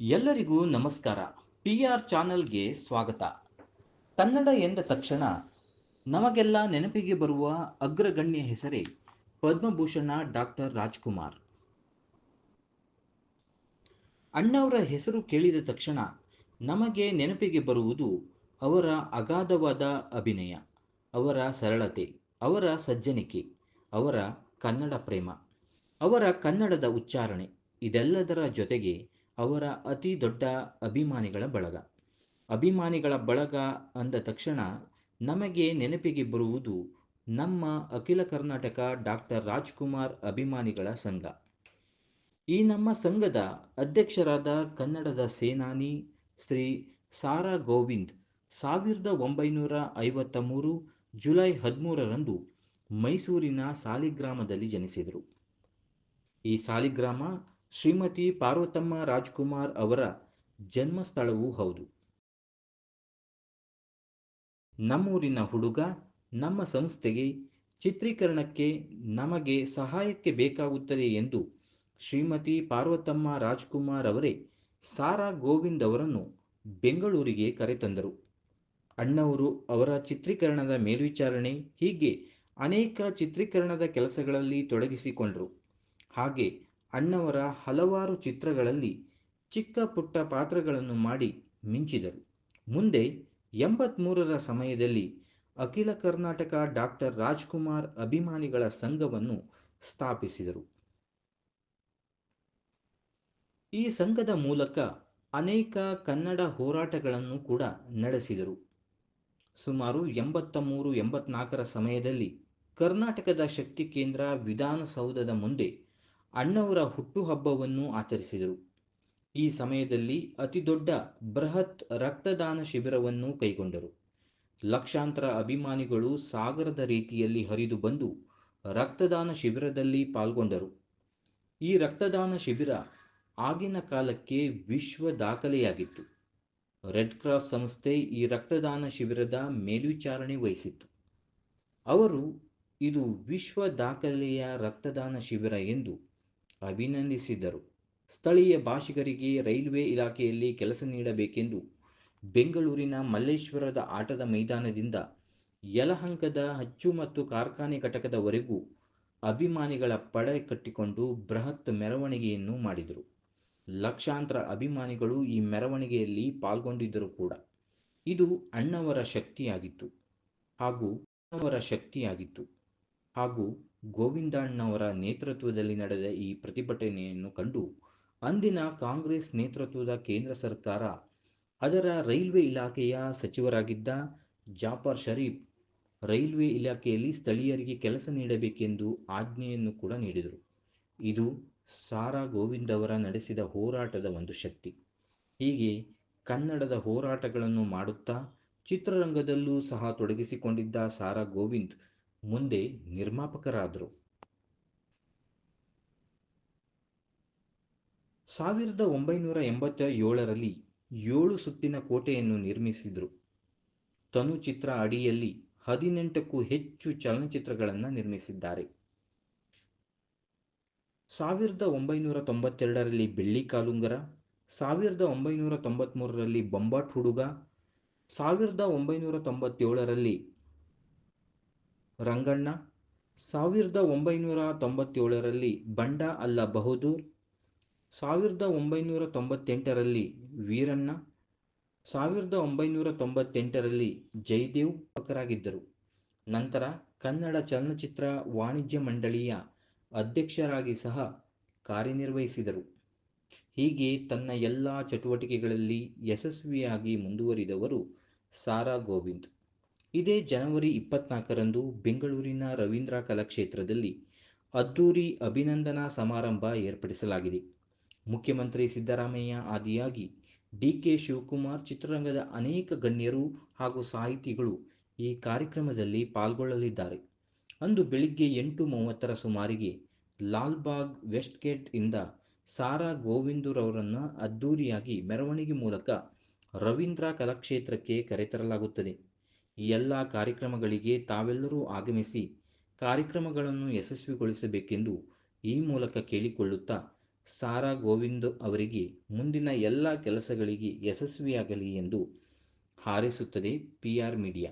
ಎಲ್ಲರಿಗೂ ನಮಸ್ಕಾರ. P R ಚಾನಲ್ಗೆ ಸ್ವಾಗತ. ಕನ್ನಡ ಎಂದ ತಕ್ಷಣ ನಮಗೆಲ್ಲ ನೆನಪಿಗೆ ಬರುವ ಅಗ್ರಗಣ್ಯ ಹೆಸರೇ ಪದ್ಮಭೂಷಣ ಡಾಕ್ಟರ್ ರಾಜ್ಕುಮಾರ್. ಅಣ್ಣವರ ಹೆಸರು ಕೇಳಿದ ತಕ್ಷಣ ನಮಗೆ ನೆನಪಿಗೆ ಬರುವುದು ಅವರ ಅಗಾಧವಾದ ಅಭಿನಯ, ಅವರ ಸರಳತೆ, ಅವರ ಸಜ್ಜನಿಕೆ, ಅವರ ಕನ್ನಡ ಪ್ರೇಮ, ಅವರ ಕನ್ನಡದ ಉಚ್ಚಾರಣೆ ಇದೆಲ್ಲದರ ಜೊತೆಗೆ ಅವರ ಅತಿ ದೊಡ್ಡ ಅಭಿಮಾನಿಗಳ ಬಳಗ. ಅಭಿಮಾನಿಗಳ ಬಳಗ ಅಂದ ತಕ್ಷಣ ನಮಗೆ ನೆನಪಿಗೆ ಬರುವುದು ನಮ್ಮ ಅಖಿಲ ಕರ್ನಾಟಕ ಡಾಕ್ಟರ್ ರಾಜ್ಕುಮಾರ್ ಅಭಿಮಾನಿಗಳ ಸಂಘ. ಈ ನಮ್ಮ ಸಂಘದ ಅಧ್ಯಕ್ಷರಾದ ಕನ್ನಡದ ಸೇನಾನಿ ಶ್ರೀ ಸಾರಾ ಗೋವಿಂದ್ ಸಾವಿರದ ಒಂಬೈನೂರ ಐವತ್ತ ಮೂರು ಜುಲೈ ಹದಿಮೂರರಂದು ಮೈಸೂರಿನ ಸಾಲಿಗ್ರಾಮದಲ್ಲಿ ಜನಿಸಿದರು. ಈ ಸಾಲಿಗ್ರಾಮ ಶ್ರೀಮತಿ ಪಾರ್ವತಮ್ಮ ರಾಜ್ಕುಮಾರ್ ಅವರ ಜನ್ಮಸ್ಥಳವೂ ಹೌದು. ನಮ್ಮೂರಿನ ಹುಡುಗ, ನಮ್ಮ ಸಂಸ್ಥೆಗೆ ಚಿತ್ರೀಕರಣಕ್ಕೆ ನಮಗೆ ಸಹಾಯಕ್ಕೆ ಬೇಕಾಗುತ್ತದೆ ಎಂದು ಶ್ರೀಮತಿ ಪಾರ್ವತಮ್ಮ ರಾಜ್ಕುಮಾರ್ ಅವರೇ ಸಾರಾ ಗೋವಿಂದ್ ಅವರನ್ನು ಬೆಂಗಳೂರಿಗೆ ಕರೆತಂದರು. ಅಣ್ಣವರು ಅವರ ಚಿತ್ರೀಕರಣದ ಮೇಲ್ವಿಚಾರಣೆ ಹೀಗೆ ಅನೇಕ ಚಿತ್ರೀಕರಣದ ಕೆಲಸಗಳಲ್ಲಿ ತೊಡಗಿಸಿಕೊಂಡರು. ಹಾಗೆ ಅಣ್ಣವರ ಹಲವಾರು ಚಿತ್ರಗಳಲ್ಲಿ ಚಿಕ್ಕ ಪುಟ್ಟ ಪಾತ್ರಗಳನ್ನು ಮಾಡಿ ಮಿಂಚಿದರು. ಮುಂದೆ ಎಂಬತ್ಮೂರರ ಸಮಯದಲ್ಲಿ ಅಖಿಲ ಕರ್ನಾಟಕ ಡಾಕ್ಟರ್ ರಾಜ್ಕುಮಾರ್ ಅಭಿಮಾನಿಗಳ ಸಂಘವನ್ನು ಸ್ಥಾಪಿಸಿದರು. ಈ ಸಂಘದ ಮೂಲಕ ಅನೇಕ ಕನ್ನಡ ಹೋರಾಟಗಳನ್ನು ಕೂಡ ನಡೆಸಿದರು. ಸುಮಾರು ಎಂಬತ್ತ ಮೂರು ಎಂಬತ್ನಾಲ್ಕರ ಸಮಯದಲ್ಲಿ ಕರ್ನಾಟಕದ ಶಕ್ತಿ ಕೇಂದ್ರ ವಿಧಾನಸೌಧದ ಮುಂದೆ ಅಣ್ಣವರ ಹುಟ್ಟುಹಬ್ಬವನ್ನು ಆಚರಿಸಿದರು. ಈ ಸಮಯದಲ್ಲಿ ಅತಿದೊಡ್ಡ ಬೃಹತ್ ರಕ್ತದಾನ ಶಿಬಿರವನ್ನು ಕೈಗೊಂಡರು. ಲಕ್ಷಾಂತರ ಅಭಿಮಾನಿಗಳು ಸಾಗರದ ರೀತಿಯಲ್ಲಿ ಹರಿದು ಬಂದು ರಕ್ತದಾನ ಶಿಬಿರದಲ್ಲಿ ಪಾಲ್ಗೊಂಡರು. ಈ ರಕ್ತದಾನ ಶಿಬಿರ ಆಗಿನ ಕಾಲಕ್ಕೆ ವಿಶ್ವ ದಾಖಲೆಯಾಗಿತ್ತು. ರೆಡ್ ಕ್ರಾಸ್ ಸಂಸ್ಥೆ ಈ ರಕ್ತದಾನ ಶಿಬಿರದ ಮೇಲ್ವಿಚಾರಣೆ ವಹಿಸಿತ್ತು. ಅವರು ಇದು ವಿಶ್ವ ದಾಖಲೆಯ ರಕ್ತದಾನ ಶಿಬಿರ ಎಂದು ಅಭಿನಂದಿಸಿದರು. ಸ್ಥಳೀಯ ಭಾಷಿಗರಿಗೆ ರೈಲ್ವೆ ಇಲಾಖೆಯಲ್ಲಿ ಕೆಲಸ ನೀಡಬೇಕೆಂದು ಬೆಂಗಳೂರಿನ ಮಲ್ಲೇಶ್ವರದ ಆಟದ ಮೈದಾನದಿಂದ ಯಲಹಂಕದ ಅಚ್ಚು ಮತ್ತು ಕಾರ್ಖಾನೆ ಘಟಕದವರೆಗೂ ಅಭಿಮಾನಿಗಳ ಪಡೆ ಕಟ್ಟಿಕೊಂಡು ಬೃಹತ್ ಮೆರವಣಿಗೆಯನ್ನು ಮಾಡಿದರು. ಲಕ್ಷಾಂತರ ಅಭಿಮಾನಿಗಳು ಈ ಮೆರವಣಿಗೆಯಲ್ಲಿ ಪಾಲ್ಗೊಂಡಿದ್ದರು ಕೂಡ. ಇದು ಅಣ್ಣವರ ಶಕ್ತಿಯಾಗಿತ್ತು. ಹಾಗೂ ಅಣ್ಣವರ ಶಕ್ತಿಯಾಗಿತ್ತು. ಹಾಗೂ ಗೋವಿಂದಣ್ಣವರ ನೇತೃತ್ವದಲ್ಲಿ ನಡೆದ ಈ ಪ್ರತಿಭಟನೆಯನ್ನು ಕಂಡು ಅಂದಿನ ಕಾಂಗ್ರೆಸ್ ನೇತೃತ್ವದ ಕೇಂದ್ರ ಸರ್ಕಾರ ಅದರ ರೈಲ್ವೆ ಇಲಾಖೆಯ ಸಚಿವರಾಗಿದ್ದ ಜಾಫರ್ ಶರೀಫ್ ರೈಲ್ವೆ ಇಲಾಖೆಯಲ್ಲಿ ಸ್ಥಳೀಯರಿಗೆ ಕೆಲಸ ನೀಡಬೇಕೆಂದು ಆಜ್ಞೆಯನ್ನು ಕೂಡ ನೀಡಿದರು. ಇದು ಸಾರಾ ಗೋವಿಂದ್ ಅವರ ನಡೆಸಿದ ಹೋರಾಟದ ಒಂದು ಶಕ್ತಿ. ಹೀಗೆ ಕನ್ನಡದ ಹೋರಾಟಗಳನ್ನು ಮಾಡುತ್ತಾ ಚಿತ್ರರಂಗದಲ್ಲೂ ಸಹ ತೊಡಗಿಸಿಕೊಂಡಿದ್ದ ಸಾರಾ ಗೋವಿಂದ್ ಮುಂದೆ ನಿರ್ಮಾಪಕರಾದರು. ಸಾವಿರದ ಒಂಬೈನೂರ ಎಂಬತ್ತ ಏಳರಲ್ಲಿ ಏಳು ಸುತ್ತಿನ ಕೋಟೆಯನ್ನು ನಿರ್ಮಿಸಿದರು. ತನು ಚಿತ್ರ ಅಡಿಯಲ್ಲಿ ಹದಿನೆಂಟಕ್ಕೂ ಹೆಚ್ಚು ಚಲನಚಿತ್ರಗಳನ್ನು ನಿರ್ಮಿಸಿದ್ದಾರೆ. ಸಾವಿರದ ಒಂಬೈನೂರ ತೊಂಬತ್ತೆರಡರಲ್ಲಿ ಬೆಳ್ಳಿ ಕಾಲುಂಗರ, ಸಾವಿರದ ಒಂಬೈನೂರ ತೊಂಬತ್ತ್ಮೂರರಲ್ಲಿ ಬೊಂಬಾಟ್ ಹುಡುಗ, ಸಾವಿರದ ಒಂಬೈನೂರ ತೊಂಬತ್ತೇಳರಲ್ಲಿ ರಂಗಣ್ಣ, ಸಾವಿರದ ಒಂಬೈನೂರ ತೊಂಬತ್ತೇಳರಲ್ಲಿ ಬಂಡ ಅಲ್ಲ ಬಹದ್ದೂರ್ ಸಾವಿರದ ಒಂಬೈನೂರ ತೊಂಬತ್ತೆಂಟರಲ್ಲಿ ವೀರಣ್ಣ, ಸಾವಿರದ ಒಂಬೈನೂರ ತೊಂಬತ್ತೆಂಟರಲ್ಲಿ ಜಯದೇವ್ ಪಕರಾಗಿದ್ದರು ನಂತರ ಕನ್ನಡ ಚಲನಚಿತ್ರ ವಾಣಿಜ್ಯ ಮಂಡಳಿಯ ಅಧ್ಯಕ್ಷರಾಗಿ ಸಹ ಕಾರ್ಯನಿರ್ವಹಿಸಿದರು. ಹೀಗೆ ತನ್ನ ಎಲ್ಲ ಚಟುವಟಿಕೆಗಳಲ್ಲಿ ಯಶಸ್ವಿಯಾಗಿ ಮುಂದುವರಿದವರು ಸಾರಾ ಗೋವಿಂದ್. ಇದೇ ಜನವರಿ ಇಪ್ಪತ್ನಾಲ್ಕರಂದು ಬೆಂಗಳೂರಿನ ರವೀಂದ್ರ ಕಲಾಕ್ಷೇತ್ರದಲ್ಲಿ ಅದ್ದೂರಿ ಅಭಿನಂದನಾ ಸಮಾರಂಭ ಏರ್ಪಡಿಸಲಾಗಿದೆ. ಮುಖ್ಯಮಂತ್ರಿ ಸಿದ್ದರಾಮಯ್ಯ ಆದಿಯಾಗಿ ಡಿ ಕೆ ಶಿವಕುಮಾರ್ ಚಿತ್ರರಂಗದ ಅನೇಕ ಗಣ್ಯರು ಹಾಗೂ ಸಾಹಿತಿಗಳು ಈ ಕಾರ್ಯಕ್ರಮದಲ್ಲಿ ಪಾಲ್ಗೊಳ್ಳಲಿದ್ದಾರೆ. ಅಂದು ಬೆಳಿಗ್ಗೆ ಎಂಟು ಮೂವತ್ತರ ಸುಮಾರಿಗೆ ಲಾಲ್ಬಾಗ್ ವೆಸ್ಟ್ ಗೇಟ್ ಇಂದ ಸಾರಾ ಗೋವಿಂದುರವರನ್ನು ಅದ್ದೂರಿಯಾಗಿ ಮೆರವಣಿಗೆ ಮೂಲಕ ರವೀಂದ್ರ ಕಲಾಕ್ಷೇತ್ರಕ್ಕೆ ಕರೆತರಲಾಗುತ್ತದೆ. ಈ ಎಲ್ಲ ಕಾರ್ಯಕ್ರಮಗಳಿಗೆ ತಾವೆಲ್ಲರೂ ಆಗಮಿಸಿ ಕಾರ್ಯಕ್ರಮಗಳನ್ನು ಯಶಸ್ವಿಗೊಳಿಸಬೇಕೆಂದು ಈ ಮೂಲಕ ಕೇಳಿಕೊಳ್ಳುತ್ತಾ ಸಾರಾ ಗೋವಿಂದ್ ಅವರಿಗೆ ಮುಂದಿನ ಎಲ್ಲ ಕೆಲಸಗಳಿಗೆ ಯಶಸ್ವಿಯಾಗಲಿ ಎಂದು ಹಾರೈಸುತ್ತದೆ ಪಿ ಆರ್ ಮೀಡಿಯಾ.